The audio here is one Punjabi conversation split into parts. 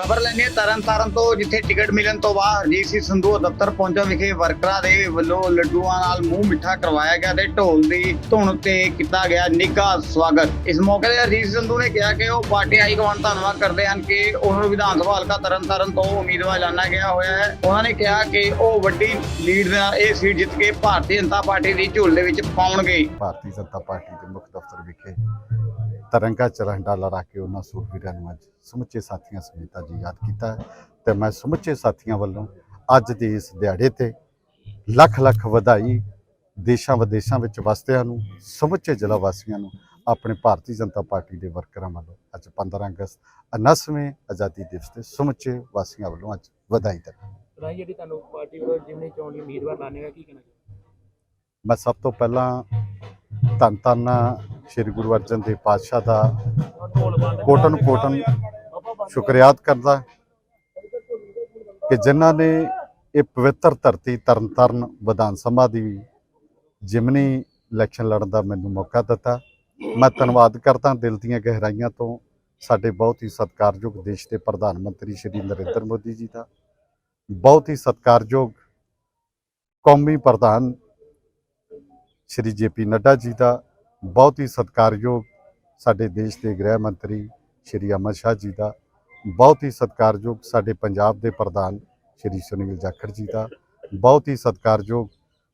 ਖਬਰ ਲੈਣੀ ਹੈ। ਤਰਨ ਤੋਂ ਜਿੱਥੇ ਟਿਕਟ ਮਿਲਣ ਤੋਂ ਬਾਅਦ ਹਰਜੀਤ ਸਿੰਘ ਸੰਧੂ ਦਫ਼ਤਰ ਪਹੁੰਚਾ ਵਿਖੇ ਵਰਕਰਾਂ ਦੇ ਵੱਲੋਂ ਲੱਡੂਆਂ ਨਾਲ ਮੂੰਹ ਮਿੱਠਾ ਕਰਵਾਇਆ ਗਿਆ ਤੇ ਢੋਲ ਦੀ ਧੁਨ ਤੇ ਕੀਤਾ ਗਿਆ ਨਿੱਘਾ ਸਵਾਗਤ। ਇਸ ਮੌਕੇ ਤੇ ਹਰਜੀਤ ਸੰਧੂ ਨੇ ਕਿਹਾ ਕਿ ਉਹ ਪਾਰਟੀ ਹਾਈ ਹਾਈਕਮਾਂਡ ਧੰਨਵਾਦ ਕਰਦੇ ਹਨ ਕਿ ਉਹਨਾਂ ਨੂੰ ਵਿਧਾਨ ਸਭਾ ਹਲਕਾ ਤਰਨ ਤੋਂ ਉਮੀਦਵਾਰ ਐਲਾਨਿਆ ਗਿਆ ਹੋਇਆ ਹੈ। ਉਹਨਾਂ ਨੇ ਕਿਹਾ ਕਿ ਉਹ ਵੱਡੀ ਲੀਡ ਦੇ ਨਾਲ ਇਹ ਸੀਟ ਜਿੱਤ ਕੇ ਭਾਰਤੀ ਜਨਤਾ ਪਾਰਟੀ ਦੀ ਝੋਲ ਦੇ ਵਿੱਚ ਪਾਉਣਗੇ। ਭਾਰਤੀ ਜਨਤਾ ਪਾਰਟੀ ਦੇ ਮੁੱਖ ਦਫ਼ਤਰ ਵਿਖੇ ਤਿਰੰਗਾ ਝੰਡਾ ਲਹਿਰਾ ਕੇ ਉਹਨਾਂ ਸੂਰਬੀਰਾਂ ਨੂੰ ਅੱਜ ਸਮੁੱਚੇ ਸਾਥੀਆਂ ਸਮੇਤ ਅੱਜ ਯਾਦ ਕੀਤਾ ਤੇ ਮੈਂ ਸਮੁੱਚੇ ਸਾਥੀਆਂ ਵੱਲੋਂ ਅੱਜ ਦੇ ਇਸ ਦਿਹਾੜੇ ਤੇ ਲੱਖ ਲੱਖ ਵਧਾਈ ਦੇਸ਼ਾਂ ਵਿਦੇਸ਼ਾਂ ਵਿੱਚ ਵਸਦਿਆਂ ਨੂੰ ਸਮੁੱਚੇ ਜ਼ਿਲ੍ਹਾ ਵਾਸੀਆਂ ਨੂੰ ਆਪਣੇ ਭਾਰਤੀ ਜਨਤਾ ਪਾਰਟੀ ਦੇ ਵਰਕਰਾਂ ਵੱਲੋਂ ਅੱਜ 15 ਅਗਸਤ 79ਵੇਂ ਆਜ਼ਾਦੀ ਦਿਵਸ ਤੇ ਸਮੁੱਚੇ ਵਾਸੀਆਂ ਵੱਲੋਂ ਅੱਜ ਵਧਾਈ ਦਿੰਦਾ ਰਾਈ ਜਿਹੜੀ ਤੁਹਾਨੂੰ ਪਾਰਟੀ ਵੱਲੋਂ ਜਿਮਨੀ ਚੋਣ ਲਈ ਉਮੀਦਵਾਰ ਲਾਣੇਗਾ ਕੀ ਕਹਿਣਾ ਮੈਂ ਸਭ ਤੋਂ ਪਹਿਲਾਂ ਧੰਨ ਧੰਨ ਸ੍ਰੀ ਗੁਰੂ ਅਰਜਨ ਦੇਵ ਪਾਤਸ਼ਾਹ ਦਾ ਕੋਟਨ ਕੋਟਨ ਸ਼ੁਕਰੀਆਤ ਕਰਦਾ ਕਿ ਜਿਨ੍ਹਾਂ ਨੇ ਇਹ ਪਵਿੱਤਰ ਧਰਤੀ ਤਰਨਤਾਰਨ ਵਿਧਾਨ ਸਭਾ ਦੀ ਜਿਮਨੀ ਇਲੈਕਸ਼ਨ ਲੜਨ ਦਾ ਮੈਨੂੰ ਮੌਕਾ ਦਿੱਤਾ। ਮੈਂ ਧੰਨਵਾਦ ਕਰਦਾ ਦਿਲ ਦੀਆਂ ਗਹਿਰਾਈਆਂ ਤੋਂ ਸਾਡੇ ਬਹੁਤ ਹੀ ਸਤਿਕਾਰਯੋਗ ਦੇਸ਼ ਦੇ ਪ੍ਰਧਾਨ ਮੰਤਰੀ ਸ਼੍ਰੀ ਨਰਿੰਦਰ ਮੋਦੀ ਜੀ ਦਾ। ਬਹੁਤ ਹੀ ਸਤਿਕਾਰਯੋਗ ਕੌਮੀ ਪ੍ਰਧਾਨ ਸ਼੍ਰੀ ਜੇਪੀ ਨੱਡਾ ਜੀ ਦਾ ਬਹੁਤ ਹੀ ਸਤਿਕਾਰਯੋਗ ਸਾਡੇ ਦੇਸ਼ ਦੇ ਗ੍ਰਹਿ ਮੰਤਰੀ ਸ਼੍ਰੀ ਅਮਰ ਸ਼ਾਹ ਜੀ ਦਾ, ਬਹੁਤ ਹੀ ਸਤਿਕਾਰਯੋਗ ਸਾਡੇ ਪੰਜਾਬ ਦੇ ਪ੍ਰਧਾਨ ਸ਼੍ਰੀ ਸੁਨੀਲ ਜਾਖੜ ਜੀ ਦਾ, ਬਹੁਤ ਹੀ ਸਤਿਕਾਰਯੋਗ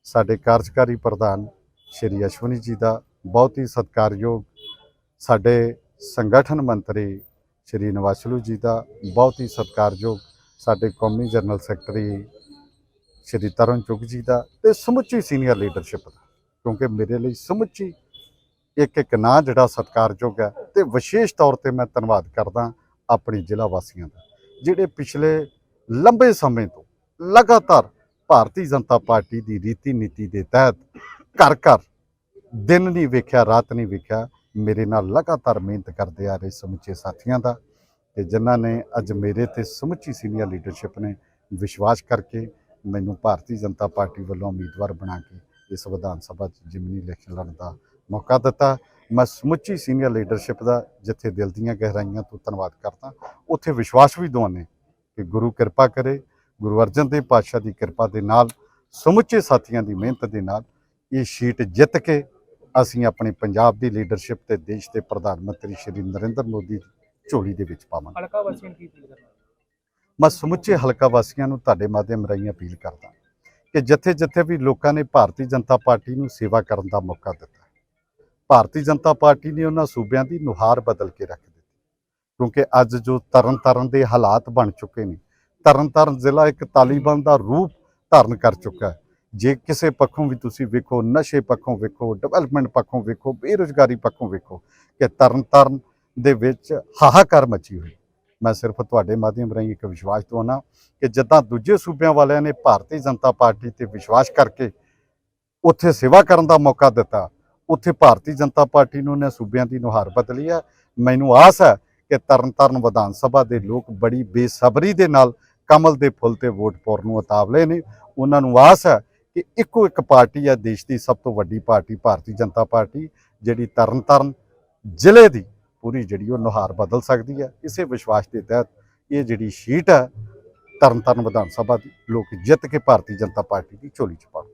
ਸਾਡੇ ਕਾਰਜਕਾਰੀ ਪ੍ਰਧਾਨ ਸ਼੍ਰੀ ਅਸ਼ਵਨੀ ਜੀ ਦਾ, ਬਹੁਤ ਹੀ ਸਤਿਕਾਰਯੋਗ ਸਾਡੇ ਸੰਗਠਨ ਮੰਤਰੀ ਸ਼੍ਰੀ ਨਵਾਸਲੂ ਜੀ ਦਾ, ਬਹੁਤ ਹੀ ਸਤਿਕਾਰਯੋਗ ਸਾਡੇ ਕੌਮੀ ਜਨਰਲ ਸੈਕਟਰੀ ਸ਼੍ਰੀ ਤਰੁਣ ਚੁਗ ਜੀ ਦਾ ਤੇ ਸਮੁੱਚੀ ਸੀਨੀਅਰ ਲੀਡਰਸ਼ਿਪ ਦਾ, ਕਿਉਂਕਿ ਮੇਰੇ ਲਈ ਸਮੁੱਚੀ ਇੱਕ ਇੱਕ ਨਾਂ ਜਿਹੜਾ ਸਤਿਕਾਰਯੋਗ ਹੈ ਤੇ ਵਿਸ਼ੇਸ਼ ਤੌਰ ਤੇ ਮੈਂ ਧੰਨਵਾਦ ਕਰਦਾ ਆਪਣੇ ਜ਼ਿਲ੍ਹਾ ਵਾਸੀਆਂ ਦਾ, ਜਿਹੜੇ ਪਿਛਲੇ ਲੰਬੇ ਸਮੇਂ ਤੋਂ ਲਗਾਤਾਰ ਭਾਰਤੀ ਜਨਤਾ ਪਾਰਟੀ ਦੀ ਰੀਤੀ ਨੀਤੀ ਦੇ ਤਹਿਤ ਘਰ ਘਰ ਦਿਨ ਨਹੀਂ ਵੇਖਿਆ, ਰਾਤ ਨਹੀਂ ਵੇਖਿਆ, ਮੇਰੇ ਨਾਲ ਲਗਾਤਾਰ ਮਿਹਨਤ ਕਰਦੇ ਆ ਰਹੇ ਸਮੁੱਚੇ ਸਾਥੀਆਂ ਦਾ ਤੇ ਜਿਨ੍ਹਾਂ ਨੇ ਅੱਜ ਮੇਰੇ ਤੇ ਸਮੁੱਚੀ ਸੀਨੀਅਰ ਲੀਡਰਸ਼ਿਪ ਨੇ ਵਿਸ਼ਵਾਸ ਕਰਕੇ ਮੈਨੂੰ ਭਾਰਤੀ ਜਨਤਾ ਪਾਰਟੀ ਵੱਲੋਂ ਉਮੀਦਵਾਰ ਬਣਾ ਕੇ ਇਸ ਵਿਧਾਨ ਸਭਾ 'ਚ ਜਿਮਨੀ ਇਲੈਕਸ਼ਨ ਲੜਨ ਦਾ ਮੌਕਾ ਦਿੱਤਾ। ਮੈਂ ਸਮੁੱਚੀ ਸੀਨੀਅਰ ਲੀਡਰਸ਼ਿਪ ਦਾ ਜਿੱਥੇ ਦਿਲ ਦੀਆਂ ਗਹਿਰਾਈਆਂ ਤੋਂ ਧੰਨਵਾਦ ਕਰਦਾ ਉੱਥੇ ਵਿਸ਼ਵਾਸ ਵੀ ਦਵਾਨੇ ਕਿ ਗੁਰੂ ਕਿਰਪਾ ਕਰੇ ਗੁਰੂ ਅਰਜਨ ਦੇਵ ਪਾਤਸ਼ਾਹ ਦੀ ਕਿਰਪਾ ਦੇ ਨਾਲ ਸਮੁੱਚੇ ਸਾਥੀਆਂ ਦੀ ਮਿਹਨਤ ਦੇ ਨਾਲ ਇਹ ਸ਼ੀਟ ਜਿੱਤ ਕੇ ਅਸੀਂ ਆਪਣੇ ਪੰਜਾਬ ਦੀ ਲੀਡਰਸ਼ਿਪ ਤੇ ਦੇਸ਼ ਦੇ ਪ੍ਰਧਾਨ ਮੰਤਰੀ ਸ਼੍ਰੀ ਨਰਿੰਦਰ ਮੋਦੀ ਦੀ ਝੋਲੀ ਦੇ ਵਿੱਚ ਪਾਵਾਂਗੇ। ਹਲਕਾ ਵਾਸੀਆਂ ਨੂੰ ਕੀ ਅਪੀਲ ਕਰਨਾ? ਮੈਂ ਸਮੁੱਚੇ ਹਲਕਾ ਵਾਸੀਆਂ ਨੂੰ ਤੁਹਾਡੇ ਮਾਧਿਅਮ ਰਾਹੀਂ ਅਪੀਲ ਕਰਦਾ ਕਿ ਜਿੱਥੇ ਜਿੱਥੇ ਵੀ ਲੋਕਾਂ ਨੇ ਭਾਰਤੀ ਜਨਤਾ ਪਾਰਟੀ ਨੂੰ ਸੇਵਾ ਕਰਨ ਦਾ ਮੌਕਾ ਦਿੱਤਾ ਭਾਰਤੀ ਜਨਤਾ ਪਾਰਟੀ ਨੇ ਉਹਨਾਂ ਸੂਬਿਆਂ ਦੀ ਨੁਹਾਰ ਬਦਲ ਕੇ ਰੱਖ ਦਿੱਤੀ। ਕਿਉਂਕਿ ਅੱਜ ਜੋ ਤਰਨ ਤਾਰਨ ਦੇ ਹਾਲਾਤ ਬਣ ਚੁੱਕੇ ਨੇ ਤਰਨ ਤਾਰਨ ਜ਼ਿਲ੍ਹਾ ਇੱਕ ਤਾਲਿਬਾਨ ਦਾ ਰੂਪ ਧਾਰਨ ਕਰ ਚੁੱਕਾ ਹੈ। ਜੇ ਕਿਸੇ ਪੱਖੋਂ ਵੀ ਤੁਸੀਂ ਵੇਖੋ, ਨਸ਼ੇ ਪੱਖੋਂ ਵੇਖੋ, ਡਿਵੈਲਪਮੈਂਟ ਪੱਖੋਂ ਵੇਖੋ, ਬੇਰੁਜ਼ਗਾਰੀ ਪੱਖੋਂ ਵੇਖੋ, ਕਿ ਤਰਨ ਤਾਰਨ ਦੇ ਵਿੱਚ ਹਾਹਾਕਾਰ ਮਚੀ ਹੋਈ। ਮੈਂ ਸਿਰਫ ਤੁਹਾਡੇ ਮਾਧਿਅਮ ਰਾਹੀਂ ਇੱਕ ਵਿਸ਼ਵਾਸ ਦਵਾਉਣਾ ਕਿ ਜਿੱਦਾਂ ਦੂਜੇ ਸੂਬਿਆਂ ਵਾਲਿਆਂ ਨੇ ਭਾਰਤੀ ਜਨਤਾ ਪਾਰਟੀ ਤੇ ਵਿਸ਼ਵਾਸ ਕਰਕੇ ਉੱਥੇ ਸੇਵਾ ਕਰਨ ਦਾ ਮੌਕਾ ਦਿੱਤਾ ਉੱਥੇ ਭਾਰਤੀ ਜਨਤਾ ਪਾਰਟੀ ਨੂੰ ਨੇ ਸੂਬਿਆਂ ਦੀ ਨੁਹਾਰ ਬਦਲੀ ਹੈ ਮੈਨੂੰ ਆਸ ਹੈ ਕਿ ਤਰਨਤਾਰਨ ਵਿਧਾਨ ਸਭਾ ਦੇ ਲੋਕ ਬੜੀ ਬੇਸਬਰੀ ਦੇ ਨਾਲ ਕਮਲ ਦੇ ਫੁੱਲ ਤੇ ਵੋਟ ਪਾਉਣ ਨੂੰ ਉਤਾਵਲੇ ਨੇ। ਉਹਨਾਂ ਨੂੰ ਆਸ ਹੈ ਕਿ ਇੱਕੋ ਇੱਕ ਪਾਰਟੀ ਹੈ ਦੇਸ਼ ਦੀ ਸਭ ਤੋਂ ਵੱਡੀ ਪਾਰਟੀ, ਭਾਰਤੀ ਜਨਤਾ ਪਾਰਟੀ, ਜਿਹੜੀ ਤਰਨਤਾਰਨ ਜ਼ਿਲ੍ਹੇ ਦੀ ਪੂਰੀ ਜਿਹੜੀ ਉਹ ਨੁਹਾਰ ਬਦਲ ਸਕਦੀ ਹੈ। ਇਸੇ ਵਿਸ਼ਵਾਸ ਦੇ ਤਹਿਤ ਇਹ ਜਿਹੜੀ ਸ਼ੀਟ ਹੈ, ਤਰਨਤਾਰਨ ਵਿਧਾਨ ਸਭਾ ਦੀ, ਲੋਕ ਜਿੱਤ ਕੇ ਭਾਰਤੀ ਜਨਤਾ ਪਾਰਟੀ ਦੀ ਝੋਲੀ ਚ ਪਾਉਣ